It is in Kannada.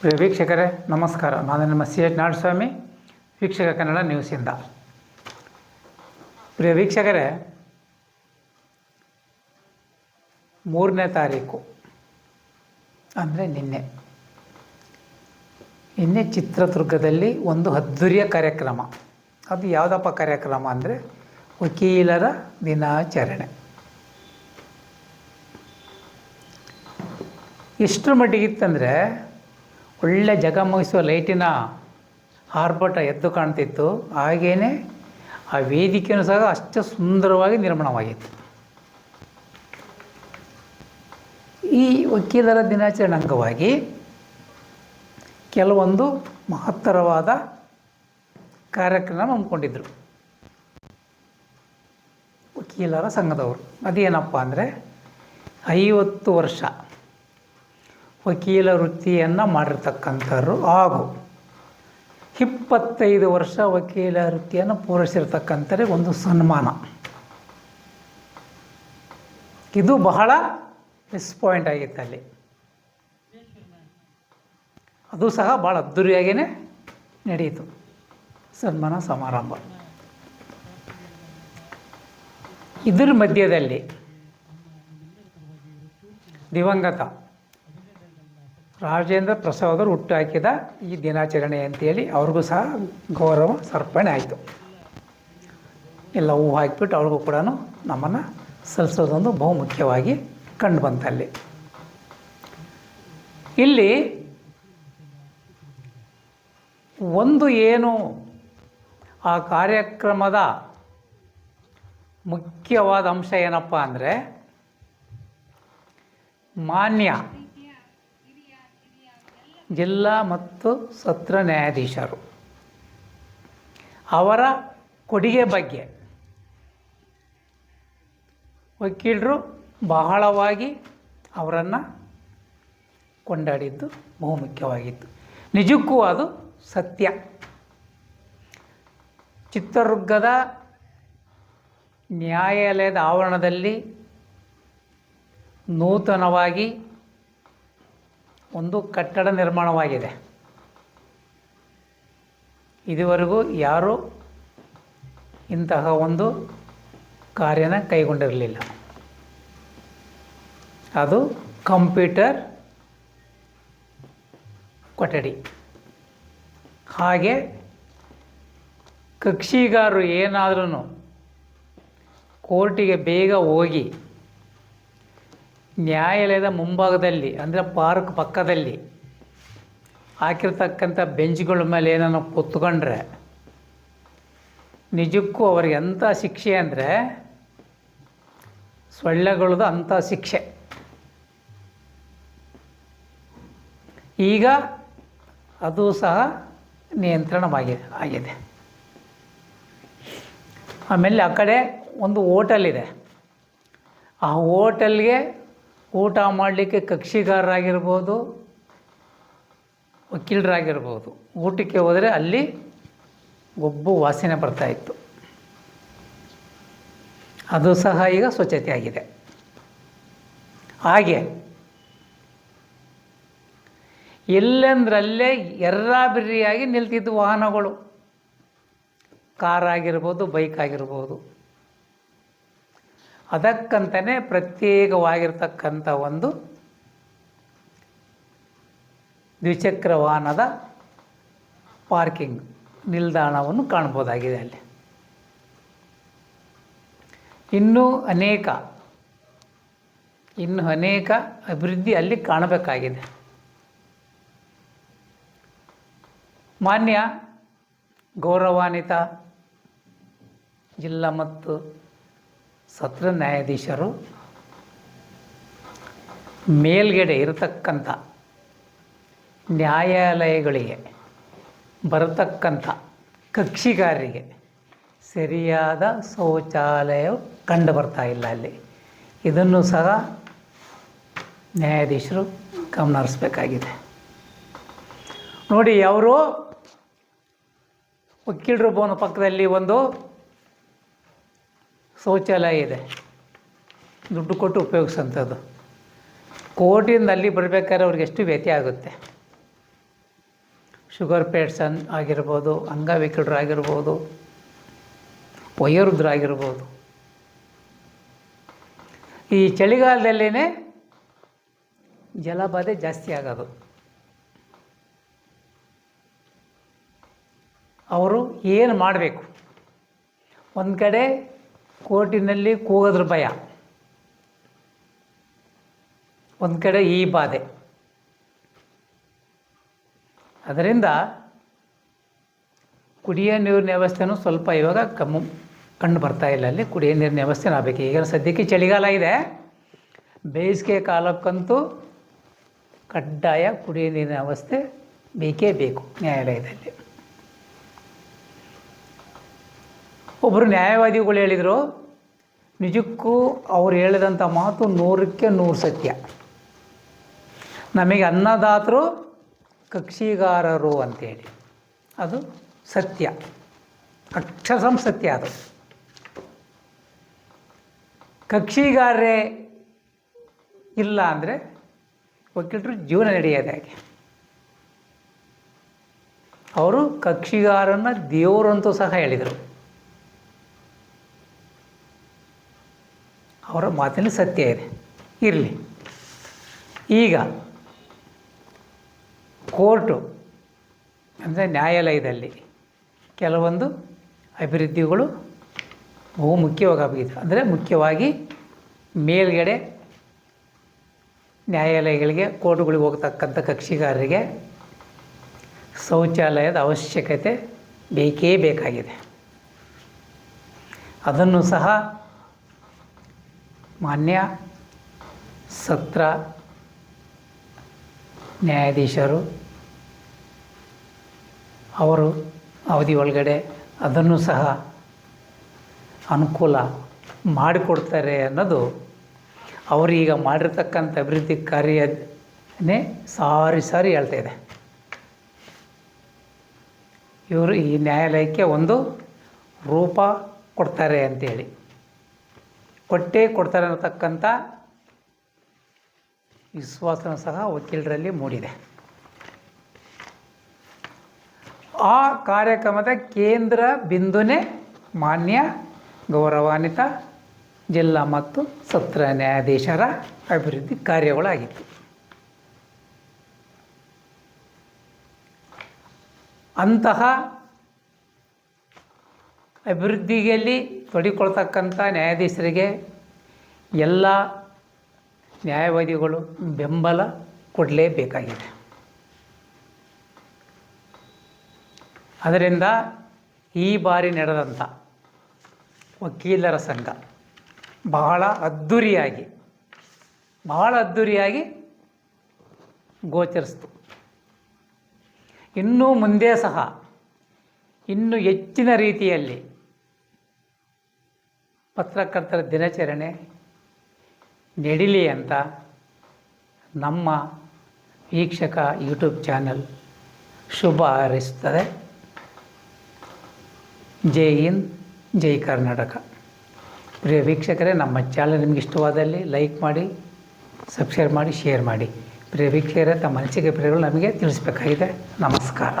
ಪ್ರಿಯ ವೀಕ್ಷಕರೇ, ನಮಸ್ಕಾರ. ನಾನು ನಿಮ್ಮ ಸಿ ಎಚ್ ನಾಡಸ್ವಾಮಿ ವೀಕ್ಷಕ ಕನ್ನಡ ನ್ಯೂಸಿಂದ ಪ್ರಿಯ ವೀಕ್ಷಕರೇ, ಮೂರನೇ ತಾರೀಕು, ಅಂದರೆ ನಿನ್ನೆ. ನಿನ್ನೆ ಚಿತ್ರದುರ್ಗದಲ್ಲಿ ಒಂದು ಅದ್ದೂರಿಯ ಕಾರ್ಯಕ್ರಮ. ಅದು ಯಾವುದಪ್ಪ ಕಾರ್ಯಕ್ರಮ ಅಂದರೆ, ವಕೀಲರ ದಿನಾಚರಣೆ. ಎಷ್ಟರ ಮಟ್ಟಿಗಿತ್ತಂದರೆ ಒಳ್ಳೆ ಜಗಮಗಿಸುವ ಲೈಟಿನ ಆರ್ಭಟ ಎದ್ದು ಕಾಣ್ತಿತ್ತು. ಹಾಗೇ ಆ ವೇದಿಕೆಯೂ ಸಹ ಅಷ್ಟು ಸುಂದರವಾಗಿ ನಿರ್ಮಾಣವಾಗಿತ್ತು. ಈ ವಕೀಲರ ದಿನಾಚರಣೆ ಅಂಗವಾಗಿ ಕೆಲವೊಂದು ಮಹತ್ತರವಾದ ಕಾರ್ಯಕ್ರಮ ಹಮ್ಮಿಕೊಂಡಿದ್ದರು ವಕೀಲರ ಸಂಘದವರು. ಅದೇನಪ್ಪ ಅಂದರೆ ಐವತ್ತು ವರ್ಷ. ವಕೀಲ ವೃತ್ತಿಯನ್ನು ಮಾಡಿರ್ತಕ್ಕಂಥವ್ರು ಹಾಗೂ ಇಪ್ಪತ್ತೈದು ವರ್ಷ ವಕೀಲ ವೃತ್ತಿಯನ್ನು ಪೂರೈಸಿರ್ತಕ್ಕಂಥವ್ರಿಗೆ ಒಂದು ಸನ್ಮಾನ. ಇದು ಬಹಳ ಮಿಸ್ ಪಾಯಿಂಟ್ ಆಗಿತ್ತು ಅಲ್ಲಿ. ಅದು ಸಹ ಭಾಳ ಅದ್ದೂರಿಯಾಗಿಯೇ ನಡೆಯಿತು. ಸನ್ಮಾನ ಸಮಾರಂಭ. ಇದರ ಮಧ್ಯದಲ್ಲಿ ದಿವಂಗತ. ರಾಜೇಂದ್ರ ಪ್ರಸಾದರು ಹುಟ್ಟುಹಾಕಿದ ಈ ದಿನಾಚರಣೆ ಅಂತೇಳಿ ಅವ್ರಿಗೂ ಸಹ ಗೌರವ ಸರ್ಪಣೆ ಆಯಿತು. ಎಲ್ಲ ಹೂವು ಹಾಕಿಬಿಟ್ಟು ಅವ್ರಿಗೂ ಕೂಡ ನಮ್ಮನ್ನು ಸಲ್ಲಿಸೋದೊಂದು ಬಹುಮುಖ್ಯವಾಗಿ ಕಂಡು ಬಂತಲ್ಲಿ. ಇಲ್ಲಿ ಒಂದು ಏನು ಆ ಕಾರ್ಯಕ್ರಮದ ಮುಖ್ಯವಾದ ಅಂಶ ಏನಪ್ಪ ಅಂದರೆ ಮಾನ್ಯ ಜಿಲ್ಲಾ ಮತ್ತು ಸತ್ರ ನ್ಯಾಯಾಧೀಶರು. ಅವರ ಕೊಡುಗೆ ಬಗ್ಗೆ ವಕೀಲರು ಬಹಳವಾಗಿ ಅವರನ್ನು ಕೊಂಡಾಡಿದ್ದು ಬಹುಮುಖ್ಯವಾಗಿತ್ತು. ನಿಜಕ್ಕೂ ಅದು ಸತ್ಯ. ಚಿತ್ರದುರ್ಗದ ನ್ಯಾಯಾಲಯದ ಆವರಣದಲ್ಲಿ ನೂತನವಾಗಿ ಒಂದು ಕಟ್ಟಡ ನಿರ್ಮಾಣವಾಗಿದೆ. ಇದುವರೆಗೂ ಯಾರೂ ಇಂತಹ ಒಂದು ಕಾರ್ಯನ ಕೈಗೊಂಡಿರಲಿಲ್ಲ. ಅದು ಕಂಪ್ಯೂಟರ್ ಕೊಠಡಿ. ಹಾಗೆ ಕಕ್ಷಿಗಾರರು ಏನಾದ್ರೂ ಕೋರ್ಟಿಗೆ ಬೇಗ ಹೋಗಿ ನ್ಯಾಯಾಲಯದ ಮುಂಭಾಗದಲ್ಲಿ, ಅಂದರೆ ಪಾರ್ಕ್ ಪಕ್ಕದಲ್ಲಿ ಹಾಕಿರ್ತಕ್ಕಂಥ ಬೆಂಚ್ಗಳ ಮೇಲೆ ಏನನ್ನು ಕೂತ್ಕೊಂಡ್ರೆ ನಿಜಕ್ಕೂ ಅವ್ರಿಗೆ ಎಂಥ ಶಿಕ್ಷೆ ಅಂದರೆ ಸೊಳ್ಳೆಗಳದು ಅಂಥ ಶಿಕ್ಷೆ. ಈಗ ಅದು ಸಹ ನಿಯಂತ್ರಣವಾಗಿದೆ ಆಗಿದೆ. ಆಮೇಲೆ ಆ ಕಡೆ ಒಂದು ಓಟಲ್ ಇದೆ. ಆ ಹೋಟೆಲ್ಗೆ ಊಟ ಮಾಡಲಿಕ್ಕೆ ಕಕ್ಷಿಗಾರರಾಗಿರ್ಬೋದು, ವಕೀಲರಾಗಿರ್ಬೋದು. ಊಟಕ್ಕೆ ಹೋದರೆ ಅಲ್ಲಿ ಗೊಬ್ಬು ವಾಸನೆ ಬರ್ತಾಯಿತ್ತು ಅದು ಸಹ ಈಗ ಸ್ವಚ್ಛತೆ ಆಗಿದೆ. ಹಾಗೆ ಎಲ್ಲೆಂದ್ರಲ್ಲೇ ಎರ್ರಾಬಿರ್ರಿಯಾಗಿ ನಿಲ್ತಿದ್ದು ವಾಹನಗಳು ಕಾರ್ ಆಗಿರ್ಬೋದು ಬೈಕ್ ಆಗಿರ್ಬೋದು ಅದಕ್ಕಂತಲೇ ಪ್ರತ್ಯೇಕವಾಗಿರ್ತಕ್ಕಂಥ ಒಂದು ದ್ವಿಚಕ್ರ ವಾಹನದ ಪಾರ್ಕಿಂಗ್ ನಿಲ್ದಾಣವನ್ನು ಕಾಣ್ಬೋದಾಗಿದೆ ಅಲ್ಲಿ. ಇನ್ನೂ ಅನೇಕ, ಇನ್ನು ಅನೇಕ ಅಭಿವೃದ್ಧಿ ಅಲ್ಲಿ ಕಾಣಬೇಕಾಗಿದೆ. ಮಾನ್ಯ ಗೌರವಾನ್ವಿತ ಜಿಲ್ಲಾ ಮತ್ತು ಸತ್ರ ನ್ಯಾಯಾಧೀಶರು ಮೇಲ್ಗಡೆ ಇರತಕ್ಕಂಥ ನ್ಯಾಯಾಲಯಗಳಿಗೆ ಬರತಕ್ಕಂಥ ಕಕ್ಷಿಗಾರರಿಗೆ ಸರಿಯಾದ ಶೌಚಾಲಯ ಕಂಡು ಬರ್ತಾ ಇಲ್ಲ ಅಲ್ಲಿ. ಇದನ್ನು ಸಹ ನ್ಯಾಯಾಧೀಶರು ಗಮನ ಹರಿಸ್ಬೇಕಾಗಿದೆ ನೋಡಿ ಅವರು ಬೋನ ಪಕ್ಕದಲ್ಲಿ ಒಂದು ಶೌಚಾಲಯ ಇದೆ. ದುಡ್ಡು ಕೊಟ್ಟು ಉಪಯೋಗಿಸೋಂಥದ್ದು ಕೋಟಿಯಿಂದ ಅಲ್ಲಿ ಬರಬೇಕಾದ್ರೆ ಅವ್ರಿಗೆ ಎಷ್ಟು ವ್ಯತ್ಯ ಆಗುತ್ತೆ? ಶುಗರ್ ಪೇಟ್ಸನ್ ಆಗಿರ್ಬೋದು ಅಂಗವಿಕಲರಾಗಿರ್ಬೋದು ವಯೋವೃದ್ಧರಾಗಿರ್ಬೋದು ಈ ಚಳಿಗಾಲದಲ್ಲೇ ಜಲಬಾಧೆ ಜಾಸ್ತಿ ಆಗೋದು. ಅವರು ಏನು ಮಾಡಬೇಕು? ಒಂದು ಕಡೆ ಕೋರ್ಟಿನಲ್ಲಿ ಕೂಗೋದ್ರ ಭಯ. ಒಂದು ಕಡೆ ಈ ಬಾಧೆ. ಅದರಿಂದ ಕುಡಿಯೋ ನೀರಿನ ವ್ಯವಸ್ಥೆನೂ ಸ್ವಲ್ಪ ಇವಾಗ ಕಮ್ಮು ಕಂಡು ಬರ್ತಾ ಇಲ್ಲ ಅಲ್ಲಿ. ಕುಡಿಯೋ ನೀರಿನ ವ್ಯವಸ್ಥೆ ಆಗಬೇಕು ಈಗ ಸದ್ಯಕ್ಕೆ ಚಳಿಗಾಲ ಇದೆ. ಬೇಸಿಗೆ ಕಾಲಕ್ಕಂತೂ ಕಡ್ಡಾಯ ಕುಡಿಯೋ ನೀರಿನ ವ್ಯವಸ್ಥೆ ಬೇಕೇ ಬೇಕು ನ್ಯಾಯಾಲಯದಲ್ಲಿ. ಒಬ್ಬರು ನ್ಯಾಯವಾದಿಗಳು ಹೇಳಿದರು, ನಿಜಕ್ಕೂ ಅವ್ರು ಹೇಳಿದಂಥ ಮಾತು ನೂರಕ್ಕೆ ನೂರು ಸತ್ಯ. ನಮಗೆ ಅನ್ನದಾತರು ಕಕ್ಷಿಗಾರರು ಅಂತೇಳಿ. ಅದು ಸತ್ಯ. ಅಕ್ಷರಸಂ ಸತ್ಯ ಅದು. ಕಕ್ಷಿಗಾರರೇ ಇಲ್ಲ ಅಂದರೆ ವಕೀಲರು ಜೀವನ ನಡೆಯೋದು ಹೇಗೆ. ಅವರು ಕಕ್ಷಿಗಾರನ ದೇವರಂತೂ ಸಹ ಹೇಳಿದರು. ಅವರ ಮಾತಿನಲ್ಲಿ ಸತ್ಯ ಇದೆ. ಇರಲಿ. ಈಗ ಕೋರ್ಟು ಅಂದರೆ ನ್ಯಾಯಾಲಯದಲ್ಲಿ ಕೆಲವೊಂದು ಅಭಿವೃದ್ಧಿಗಳು ಬಹು ಮುಖ್ಯವಾಗಿದೆ ಅಂದರೆ ಮುಖ್ಯವಾಗಿ ಮೇಲ್ಗಡೆ ನ್ಯಾಯಾಲಯಗಳಿಗೆ, ಕೋರ್ಟ್ಗಳಿಗೆ ಹೋಗ್ತಕ್ಕಂಥ ಕಕ್ಷಿಗಾರರಿಗೆ ಶೌಚಾಲಯದ ಅವಶ್ಯಕತೆ ಬೇಕೇ ಬೇಕಾಗಿದೆ. ಅದನ್ನು ಸಹ ಮಾನ್ಯ ಸತ್ರ ನ್ಯಾಯಾಧೀಶರು, ಅವರು ಅವಧಿ ಒಳಗಡೆ ಅದನ್ನು ಸಹ ಅನುಕೂಲ ಮಾಡಿಕೊಡ್ತಾರೆ ಅನ್ನೋದು ಅವರು ಈಗ ಮಾಡಿರ್ತಕ್ಕಂಥ ಅಭಿವೃದ್ಧಿ ಕಾರ್ಯನೇ ಸಾರಿ ಸಾರಿ ಹೇಳ್ತಾ ಇದೆ. ಇವರು ಈ ನ್ಯಾಯಾಲಯಕ್ಕೆ ಒಂದು ರೂಪ ಕೊಡ್ತಾರೆ ಅಂತೇಳಿ. ಕೊಟ್ಟೇ ಕೊಡ್ತಾರೆ ಅನ್ನತಕ್ಕಂಥ ವಿಶ್ವಾಸನೂ ಸಹ ವಕೀಲರಲ್ಲಿ ಮೂಡಿದೆ. ಆ ಕಾರ್ಯಕ್ರಮದ ಕೇಂದ್ರ ಬಿಂದುನೇ ಮಾನ್ಯ ಗೌರವಾನ್ವಿತ ಜಿಲ್ಲಾ ಮತ್ತು ಸತ್ರ ನ್ಯಾಯಾಧೀಶರ ಅಭಿವೃದ್ಧಿ ಕಾರ್ಯಗಳಾಗಿತ್ತು. ಅಂತಹ ಅಭಿವೃದ್ಧಿಯಲ್ಲಿ ತೊಡಿಕೊಳ್ತಕ್ಕಂಥ ನ್ಯಾಯಾಧೀಶರಿಗೆ ಎಲ್ಲ ನ್ಯಾಯವಾದಿಗಳು ಬೆಂಬಲ ಕೊಡಲೇಬೇಕಾಗಿದೆ. ಅದರಿಂದ ಈ ಬಾರಿ ನಡೆದಂಥ ವಕೀಲರ ಸಂಘ ಬಹಳ ಅದ್ಧೂರಿಯಾಗಿ, ಬಹಳ ಅದ್ದೂರಿಯಾಗಿ ಗೋಚರಿಸ್ತು. ಇನ್ನೂ ಮುಂದೆ ಸಹ, ಇನ್ನೂ ಹೆಚ್ಚಿನ ರೀತಿಯಲ್ಲಿ ಪತ್ರಕರ್ತರ ದಿನಾಚರಣೆ, ನಡೀಲಿ ಅಂತ ನಮ್ಮ ವೀಕ್ಷಕ ಯೂಟ್ಯೂಬ್ ಚಾನಲ್ ಶುಭ ಹಾರೈಸುತ್ತದೆ. ಜೈ ಹಿಂದ್, ಜೈ ಕರ್ನಾಟಕ. ಪ್ರಿಯ ವೀಕ್ಷಕರೇ, ನಮ್ಮ ಚಾನಲ್ ನಿಮಗೆ ಇಷ್ಟವಾದಲ್ಲಿ ಲೈಕ್ ಮಾಡಿ, ಸಬ್ಸ್ಕ್ರೈಬ್ ಮಾಡಿ, ಶೇರ್ ಮಾಡಿ. ಪ್ರಿಯ ವೀಕ್ಷಕರೇ, ತಮ್ಮ ಅನಿಸಿಕೆ ಪ್ರಿಯಗಳು ನಮಗೆ ತಿಳಿಸ್ಬೇಕಾಗಿದೆ. ನಮಸ್ಕಾರ.